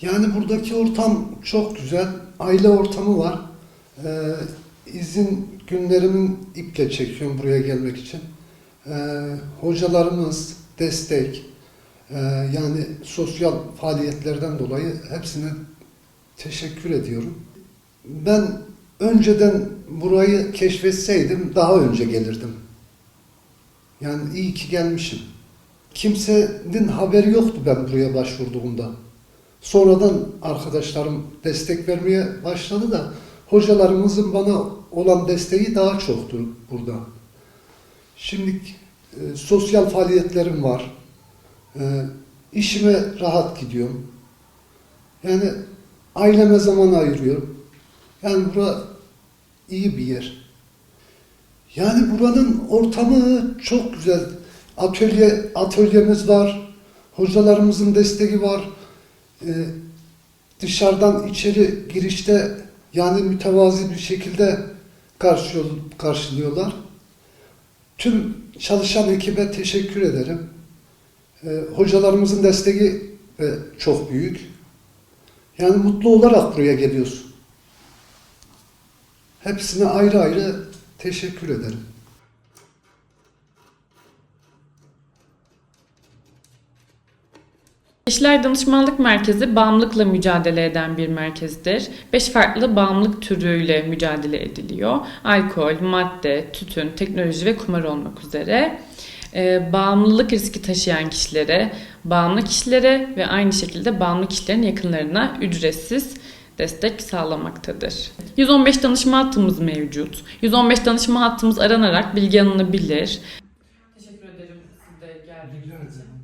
Yani buradaki ortam çok güzel. Aile ortamı var. Ee, izin günlerimin iple çekiyorum buraya gelmek için. Ee, hocalarımız, destek, ee, yani sosyal faaliyetlerden dolayı hepsine teşekkür ediyorum. Ben önceden burayı keşfetseydim daha önce gelirdim. Yani iyi ki gelmişim. Kimsenin haberi yoktu ben buraya başvurduğumda. Sonradan arkadaşlarım destek vermeye başladı da hocalarımızın bana olan desteği daha çoktur burada. Şimdi e, sosyal faaliyetlerim var. E, işime rahat gidiyorum. Yani aileme zaman ayırıyorum. Yani bura iyi bir yer. Yani buranın ortamı çok güzel. Atölye atölyemiz var. Hocalarımızın desteği var. Ee, dışarıdan içeri girişte yani mütevazi bir şekilde karşılıyor, karşılıyorlar. Tüm çalışan ekibe teşekkür ederim. Ee, hocalarımızın desteği de çok büyük. Yani mutlu olarak buraya geliyorsun. Hepsine ayrı ayrı teşekkür ederim. İşler Danışmanlık Merkezi bağımlılıkla mücadele eden bir merkezdir. Beş farklı bağımlılık türüyle mücadele ediliyor. Alkol, madde, tütün, teknoloji ve kumar olmak üzere. Ee, bağımlılık riski taşıyan kişilere, bağımlı kişilere ve aynı şekilde bağımlı kişilerin yakınlarına ücretsiz destek sağlamaktadır. 115 danışma hattımız mevcut. 115 danışma hattımız aranarak bilgi alınabilir. Teşekkür ederim siz de geldiğiniz için.